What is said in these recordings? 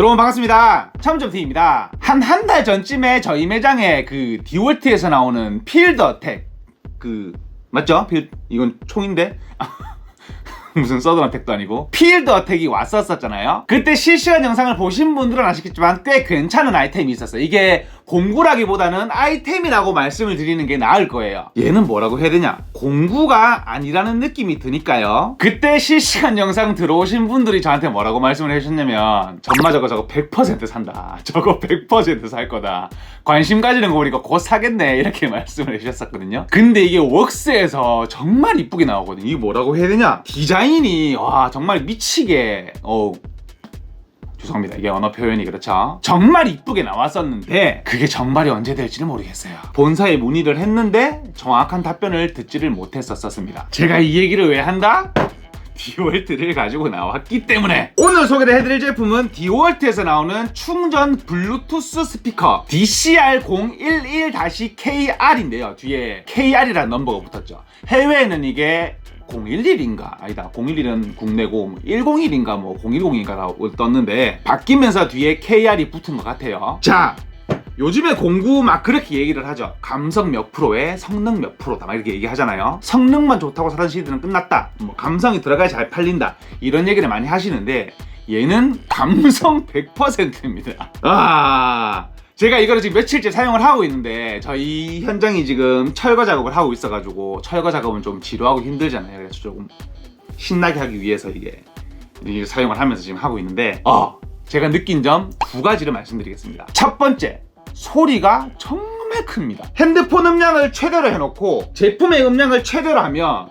여러분 반갑습니다. 참점T입니다. 한 한 달 전쯤에 저희 매장에 그 디월트에서 나오는 어택 그 맞죠? 필 이건 총인데 무슨 서든 어택도 아니고 필드 어택이 왔었었잖아요. 그때 실시간 영상을 보신 분들은 아시겠지만 꽤 괜찮은 아이템이 있었어요. 이게 공구라기보다는 아이템이라고 말씀을 드리는 게 나을 거예요. 얘는 뭐라고 해야 되냐? 공구가 아니라는 느낌이 드니까요. 그때 실시간 영상 들어오신 분들이 저한테 뭐라고 말씀을 해주셨냐면 전마 저거 저거 100% 산다. 저거 100%살 거다. 관심 가지는 거 보니까 곧 사겠네. 이렇게 말씀을 해주셨었거든요. 근데 이게 웍스에서 정말 이쁘게 나오거든요. 이게 뭐라고 해야 되냐? 디자인 이 와 정말 미치게 어 죄송합니다. 이게 언어 표현이 그렇죠. 정말 이쁘게 나왔었는데 그게 정말이 언제 될지는 모르겠어요. 본사에 문의를 했는데 정확한 답변을 듣지를 못했었습니다. 제가 이 얘기를 왜 한다? 디월트를 가지고 나왔기 때문에 오늘 소개를 해드릴 제품은 디월트에서 나오는 충전 블루투스 스피커 DCR011-KR인데요 뒤에 KR이라는 넘버가 붙었죠 해외에는 이게 011인가 아니다 011은 국내고 101인가 뭐 010인가 떴는데 바뀌면서 뒤에 KR이 붙은 것 같아요 자 요즘에 공구 막 그렇게 얘기를 하죠. 감성 몇 프로에 성능 몇 프로다 막 이렇게 얘기하잖아요. 성능만 좋다고 사는 시대는 끝났다. 뭐 감성이 들어가야 잘 팔린다. 이런 얘기를 많이 하시는데 얘는 감성 100%입니다. 아 제가 이거를 지금 며칠째 사용을 하고 있는데 저희 현장이 지금 철거 작업을 하고 있어가지고 철거 작업은 좀 지루하고 힘들잖아요. 그래서 조금 신나게 하기 위해서 이게 사용을 하면서 지금 하고 있는데 어 제가 느낀 점 두 가지를 말씀드리겠습니다. 첫 번째 소리가 정말 큽니다. 핸드폰 음량을 최대로 해놓고 제품의 음량을 최대로 하면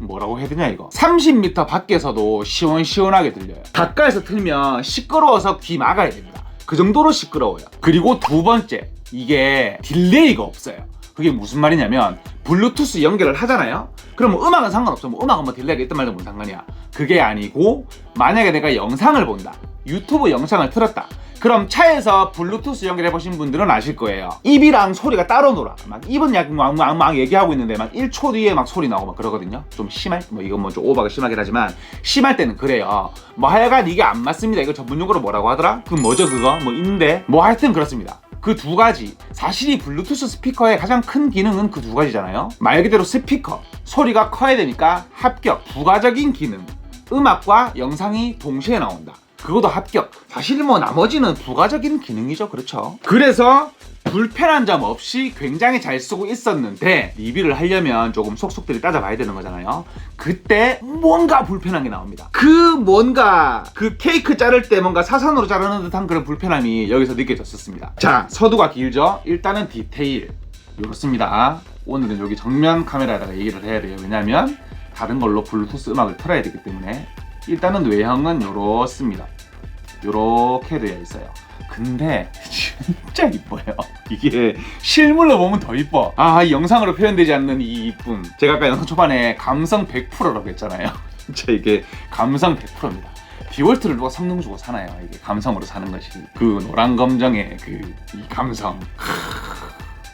뭐라고 해야 되냐 이거 30m 밖에서도 시원시원하게 들려요 가까이서 틀면 시끄러워서 귀 막아야 됩니다 그 정도로 시끄러워요. 그리고 두 번째 이게 딜레이가 없어요. 그게 무슨 말이냐면 블루투스 연결을 하잖아요. 그럼 뭐 음악은 상관없어. 뭐 음악은 뭐 딜레이가 있단 말도 뭔 상관이야. 그게 아니고 만약에 내가 영상을 본다. 유튜브 영상을 틀었다 그럼 차에서 블루투스 연결해 보신 분들은 아실 거예요. 입이랑 소리가 따로 놀아. 막 입은 약 막, 막, 막 얘기하고 있는데 막 1초 뒤에 막 소리 나오고 막 그러거든요. 좀 심할 뭐 이건 뭐 좀 오버가 심하긴 하지만 심할 때는 그래요. 뭐 하여간 이게 안 맞습니다. 이거 전문용어로 뭐라고 하더라? 그 뭐죠 그거? 뭐 인데 뭐 하여튼 그렇습니다. 그두 가지 사실 이 블루투스 스피커의 가장 큰 기능은 그 두 가지잖아요 말 그대로 스피커 소리가 커야 되니까 합격 부가적인 기능 음악과 영상이 동시에 나온다 그것도 합격. 사실 뭐 나머지는 부가적인 기능이죠. 그렇죠. 그래서 불편한 점 없이 굉장히 잘 쓰고 있었는데 리뷰를 하려면 조금 속속들이 따져봐야 되는 거잖아요. 그때 뭔가 불편한 게 나옵니다. 그 뭔가 그 케이크 자를 때 뭔가 사선으로 자르는 듯한 그런 불편함이 여기서 느껴졌었습니다. 자 서두가 길죠. 일단은 디테일 이렇습니다. 오늘은 여기 정면 카메라에다가 얘기를 해야 돼요. 왜냐하면 다른 걸로 블루투스 음악을 틀어야 되기 때문에 일단은 외형은 이렇습니다. 이렇게 되어 있어요. 근데 진짜 이뻐요. 이게 실물로 보면 더 이뻐. 아, 이 영상으로 표현되지 않는 이 이쁨. 제가 아까 영상 초반에 감성 100%라고 했잖아요. 진짜 이게 감성 100%입니다. 디월트를 누가 성능 주고 사나요? 이게 감성으로 사는 것이 그 노란 검정의 그 이 감성.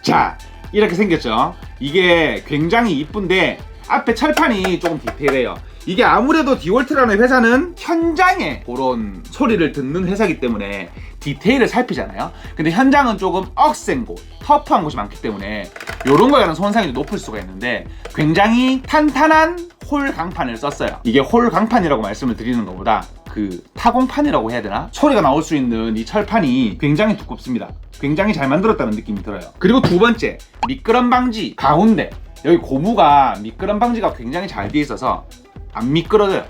자, 이렇게 생겼죠. 이게 굉장히 이쁜데 앞에 철판이 조금 디테일해요. 이게 아무래도 디월트라는 회사는 현장에 그런 소리를 듣는 회사이기 때문에 디테일을 살피잖아요. 근데 현장은 조금 억센 곳, 터프한 곳이 많기 때문에 이런 거에 대한 손상이 높을 수가 있는데 굉장히 탄탄한 홀 강판을 썼어요. 이게 홀 강판이라고 말씀을 드리는 것보다 그 타공판이라고 해야 되나? 소리가 나올 수 있는 이 철판이 굉장히 두껍습니다. 굉장히 잘 만들었다는 느낌이 들어요. 그리고 두 번째, 미끄럼 방지 가운데 여기 고무가 미끄럼 방지가 굉장히 잘 돼 있어서 안 미끄러져요.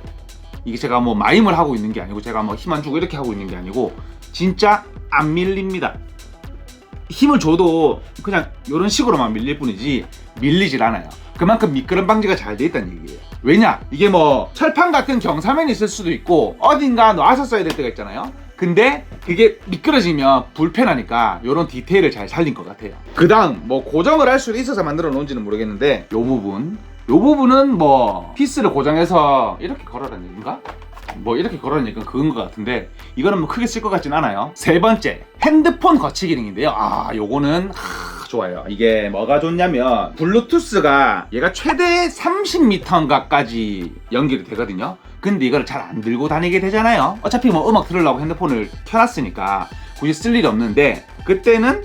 이게 제가 뭐 마임을 하고 있는 게 아니고 제가 뭐 힘 안 주고 이렇게 하고 있는 게 아니고 진짜 안 밀립니다. 힘을 줘도 그냥 이런 식으로만 밀릴 뿐이지 밀리질 않아요. 그만큼 미끄럼 방지가 잘 돼 있다는 얘기예요. 왜냐? 이게 뭐 철판 같은 경사면이 있을 수도 있고 어딘가 놔서 써야 될 때가 있잖아요. 근데 그게 미끄러지면 불편하니까 이런 디테일을 잘 살린 것 같아요. 그 다음 뭐 고정을 할 수 있어서 만들어 놓은지는 모르겠는데 이 부분 이 부분은 뭐 피스를 고정해서 이렇게 걸어라는 얘기인가? 뭐 이렇게 걸어라는 얘기는 그건 것 같은데 이거는 뭐 크게 쓸 것 같진 않아요. 세 번째 핸드폰 거치 기능인데요. 아 요거는 하, 좋아요. 이게 뭐가 좋냐면 블루투스가 얘가 최대 30m인가까지 연결이 되거든요. 근데 이걸 잘 안 들고 다니게 되잖아요. 어차피 뭐 음악 들으려고 핸드폰을 켜놨으니까 굳이 쓸 일이 없는데 그때는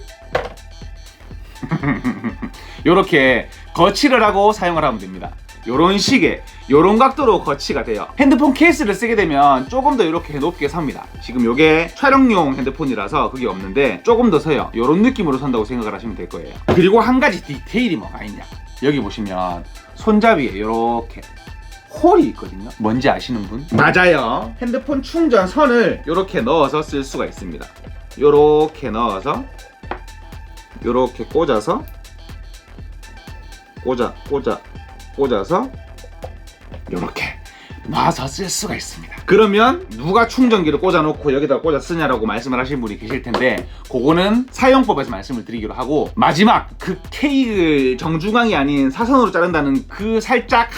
이렇게 거치를 하고 사용을 하면 됩니다. 요런 식의 요런 각도로 거치가 돼요. 핸드폰 케이스를 쓰게 되면 조금 더 이렇게 높게 섭니다. 지금 요게 촬영용 핸드폰이라서 그게 없는데 조금 더 서요. 요런 느낌으로 선다고 생각을 하시면 될 거예요. 그리고 한 가지 디테일이 뭐가 있냐? 여기 보시면 손잡이에 이렇게 홀이 있거든요. 뭔지 아시는 분? 맞아요. 핸드폰 충전 선을 이렇게 넣어서 쓸 수가 있습니다. 이렇게 넣어서 이렇게 꽂아서 꽂아 꽂아 꽂아서 이렇게 놔서 쓸 수가 있습니다. 그러면 누가 충전기를 꽂아놓고 여기다 꽂아 쓰냐라고 말씀을 하신 분이 계실 텐데 그거는 사용법에서 말씀을 드리기로 하고 마지막 그 케이크 정중앙이 아닌 사선으로 자른다는 그 살짝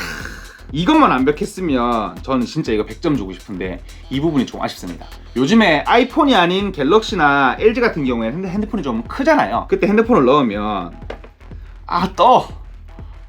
이것만 완벽했으면 저는 진짜 이거 100점 주고 싶은데 이 부분이 좀 아쉽습니다. 요즘에 아이폰이 아닌 갤럭시나 LG 같은 경우에는 핸드폰이 좀 크잖아요. 그때 핸드폰을 넣으면 아 떠!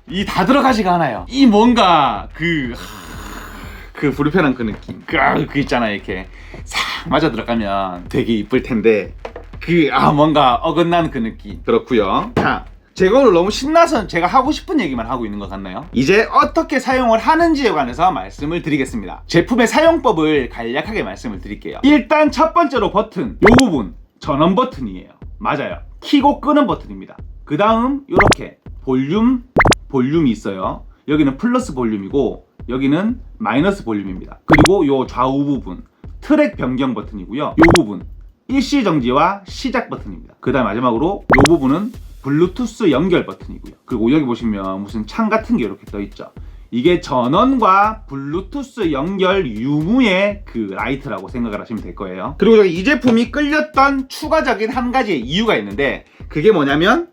이 다 들어가지가 않아요. 이 뭔가 그, 하, 그 불편한 그 느낌. 그, 아, 그 있잖아요. 이렇게 싹 맞아 들어가면 되게 이쁠 텐데 그, 아, 뭔가 어긋난 그 느낌. 그렇고요 자, 제가 오늘 너무 신나서 제가 하고 싶은 얘기만 하고 있는 것 같나요? 이제 어떻게 사용을 하는지에 관해서 말씀을 드리겠습니다. 제품의 사용법을 간략하게 말씀을 드릴게요. 일단 첫 번째로 버튼, 이 부분 전원 버튼이에요. 맞아요. 키고 끄는 버튼입니다. 그 다음 이렇게 볼륨, 볼륨이 있어요. 여기는 플러스 볼륨이고 여기는 마이너스 볼륨입니다. 그리고 이 좌우 부분 트랙 변경 버튼이고요. 이 부분 일시 정지와 시작 버튼입니다. 그 다음 마지막으로 이 부분은 블루투스 연결 버튼이고요. 그리고 여기 보시면 무슨 창 같은 게 이렇게 떠 있죠. 이게 전원과 블루투스 연결 유무의 그 라이트라고 생각을 하시면 될 거예요. 그리고 여기 이 제품이 끌렸던 추가적인 한 가지의 이유가 있는데 그게 뭐냐면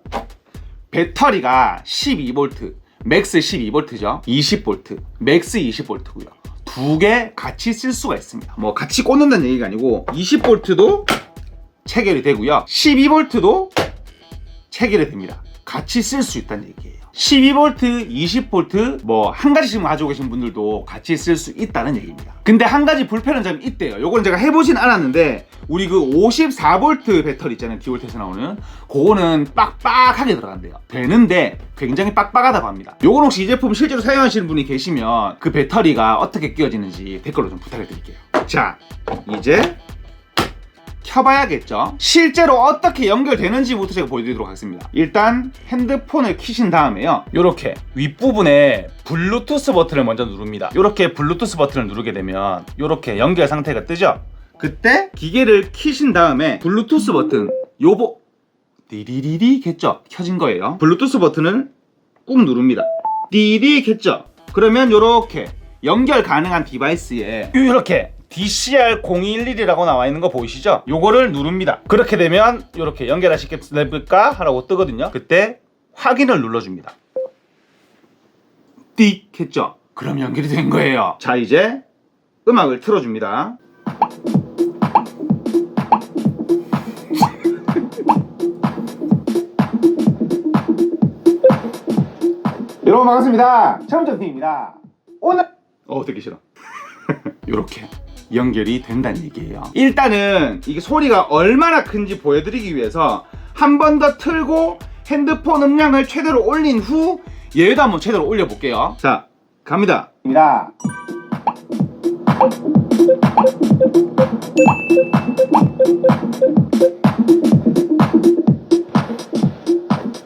배터리가 12V, 맥스 12V죠. 20V, 맥스 20V고요. 두 개 같이 쓸 수가 있습니다. 뭐 같이 꽂는다는 얘기가 아니고 20V도 체결이 되고요. 12V도 체결이 됩니다. 같이 쓸 수 있다는 얘기예요. 12V, 20V 뭐 한 가지씩 가지고 계신 분들도 같이 쓸 수 있다는 얘기입니다. 근데 한 가지 불편한 점이 있대요. 요건 제가 해보진 않았는데 우리 그 54V 배터리 있잖아요. 디올트에서 나오는 그거는 빡빡하게 들어간대요. 되는데 굉장히 빡빡하다고 합니다. 요건 혹시 이 제품 실제로 사용하시는 분이 계시면 그 배터리가 어떻게 끼워지는지 댓글로 좀 부탁을 드릴게요. 자, 이제 켜봐야겠죠. 실제로 어떻게 연결되는지부터 제가 보여드리도록 하겠습니다. 일단 핸드폰을 키신 다음에요. 이렇게 윗부분에 블루투스 버튼을 먼저 누릅니다. 이렇게 블루투스 버튼을 누르게 되면 이렇게 연결 상태가 뜨죠. 그때 기계를 키신 다음에 블루투스 버튼 요보 디리리리 겠죠. 켜진 거예요. 블루투스 버튼을 꾹 누릅니다. 디리 겠죠. 그러면 이렇게 연결 가능한 디바이스에 이렇게 DCR011이라고 나와 있는 거 보이시죠? 요거를 누릅니다. 그렇게 되면 이렇게 연결하시겠습니까? 하라고 뜨거든요. 그때 확인을 눌러줍니다. 띡 했죠? 그럼 연결이 된 거예요. 자 이제 음악을 틀어줍니다. 여러분 반갑습니다. 처음점팀입니다. 오늘 어 듣기 싫어. 이렇게 연결이 된다는 얘기예요. 일단은 이게 소리가 얼마나 큰지 보여드리기 위해서 한 번 더 틀고 핸드폰 음량을 최대로 올린 후 얘도 한번 최대로 올려볼게요. 자, 갑니다. 입니다.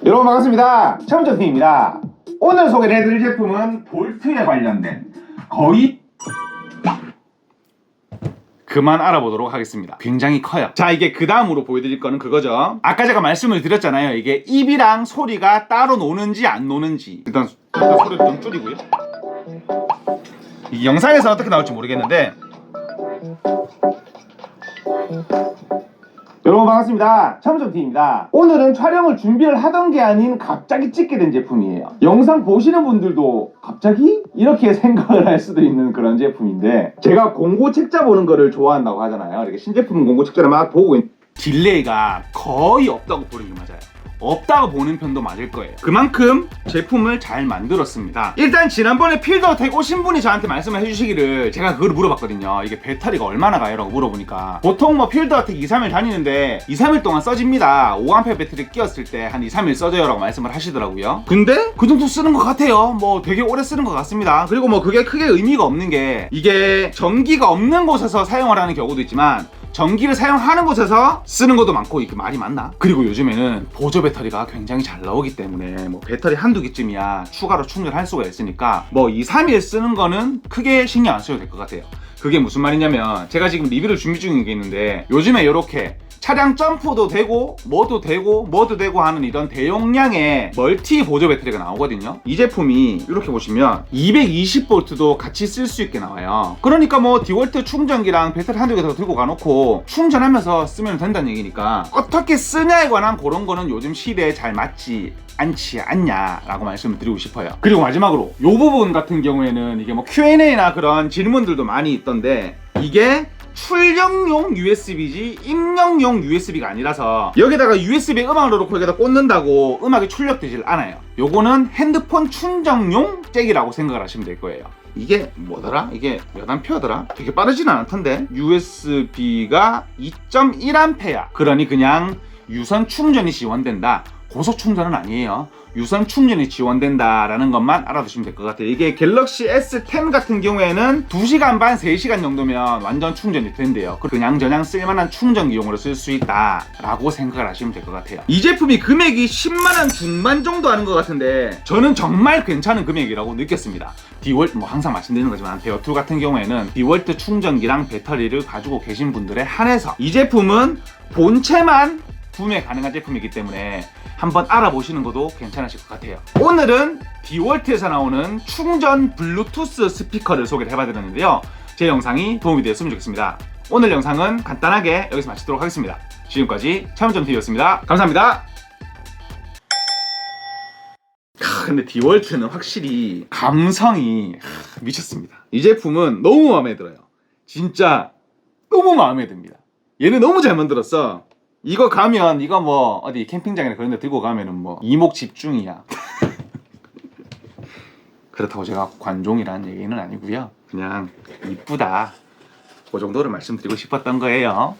여러분 반갑습니다. 처음점팀입니다. 오늘 소개를 해드릴 제품은 볼트에 관련된 거의 그만 알아보도록 하겠습니다. 굉장히 커요. 자, 이게 그 다음으로 보여드릴 거는 그거죠. 아까 제가 말씀을 드렸잖아요. 이게 입이랑 소리가 따로 노는지 안 노는지. 일단, 일단 소리 좀 줄이고요. 이 영상에서 어떻게 나올지 모르겠는데. 여러분 반갑습니다. 참점T입니다. 오늘은 촬영을 준비를 하던 게 아닌 갑자기 찍게 된 제품이에요. 영상 보시는 분들도 갑자기 이렇게 생각을 할 수도 있는 그런 제품인데 제가 공고 책자 보는 거를 좋아한다고 하잖아요. 이렇게 신제품 공고 책자를 막 보고 있... 딜레이가 거의 없다고 보는 게 맞아요. 없다고 보는 편도 맞을 거예요. 그만큼 제품을 잘 만들었습니다. 일단 지난번에 필더텍 오신 분이 저한테 말씀을 해주시기를 제가 그걸 물어봤거든요. 이게 배터리가 얼마나 가요? 라고 물어보니까 보통 뭐 필더텍 2, 3일 다니는데 2, 3일 동안 써집니다. 5A 배터리 끼웠을 때 한 2, 3일 써져요 라고 말씀을 하시더라고요. 근데 그 정도 쓰는 것 같아요. 뭐 되게 오래 쓰는 것 같습니다. 그리고 뭐 그게 크게 의미가 없는 게 이게 전기가 없는 곳에서 사용을 하는 경우도 있지만 전기를 사용하는 곳에서 쓰는 것도 많고 이게 말이 맞나? 그리고 요즘에는 보조 배터리가 굉장히 잘 나오기 때문에 뭐 배터리 한두 개쯤이야 추가로 충전할 수가 있으니까 뭐 2, 3일 쓰는 거는 크게 신경 안 써도 될 것 같아요. 그게 무슨 말이냐면 제가 지금 리뷰를 준비 중인 게 있는데 요즘에 이렇게 차량 점프도 되고 뭐도 되고 뭐도 되고 하는 이런 대용량의 멀티 보조 배터리가 나오거든요. 이 제품이 이렇게 보시면 220V도 같이 쓸 수 있게 나와요. 그러니까 뭐 디월트 충전기랑 배터리 한두 개 더 들고 가놓고 충전하면서 쓰면 된다는 얘기니까 어떻게 쓰냐에 관한 그런 거는 요즘 시대에 잘 맞지 않지 않냐라고 말씀을 드리고 싶어요. 그리고 마지막으로 이 부분 같은 경우에는 이게 뭐 Q&A나 그런 질문들도 많이 있던데 이게 출력용 USB지 입력용 USB가 아니라서 여기다가 USB 음악을 넣고 여기다 꽂는다고 음악이 출력되질 않아요. 요거는 핸드폰 충전용 잭이라고 생각을 하시면 될 거예요. 이게 뭐더라? 이게 몇 암페어더라? 되게 빠르진 않던데 USB가 2.1A 그러니 그냥 유선 충전이 지원된다. 고속 충전은 아니에요. 유선 충전이 지원된다라는 것만 알아두시면 될 것 같아요. 이게 갤럭시 S10 같은 경우에는 2시간 반, 3시간 정도면 완전 충전이 된대요. 그냥 저냥 쓸만한 충전기용으로 쓸 수 있다라고 생각을 하시면 될 것 같아요. 이 제품이 금액이 10만원 중반 정도 하는 것 같은데 저는 정말 괜찮은 금액이라고 느꼈습니다. 디월트 뭐 항상 말씀드리는 거지만 베어2 같은 경우에는 디월트 충전기랑 배터리를 가지고 계신 분들에 한해서 이 제품은 본체만 구매 가능한 제품이기 때문에 한번 알아보시는 것도 괜찮으실 것 같아요. 오늘은 디월트에서 나오는 충전 블루투스 스피커를 소개를 해봐드렸는데요. 제 영상이 도움이 되었으면 좋겠습니다. 오늘 영상은 간단하게 여기서 마치도록 하겠습니다. 지금까지 차문점TV였습니다. 감사합니다. 하, 근데 디월트는 확실히 감성이 하, 미쳤습니다. 이 제품은 너무 마음에 들어요. 진짜 너무 마음에 듭니다. 얘는 너무 잘 만들었어. 이거 가면 이거 뭐 어디 캠핑장이나 그런 데 들고 가면은 뭐 이목 집중이야. 그렇다고 제가 관종이라는 얘기는 아니고요. 그냥 이쁘다. 그 정도를 말씀드리고 싶었던 거예요.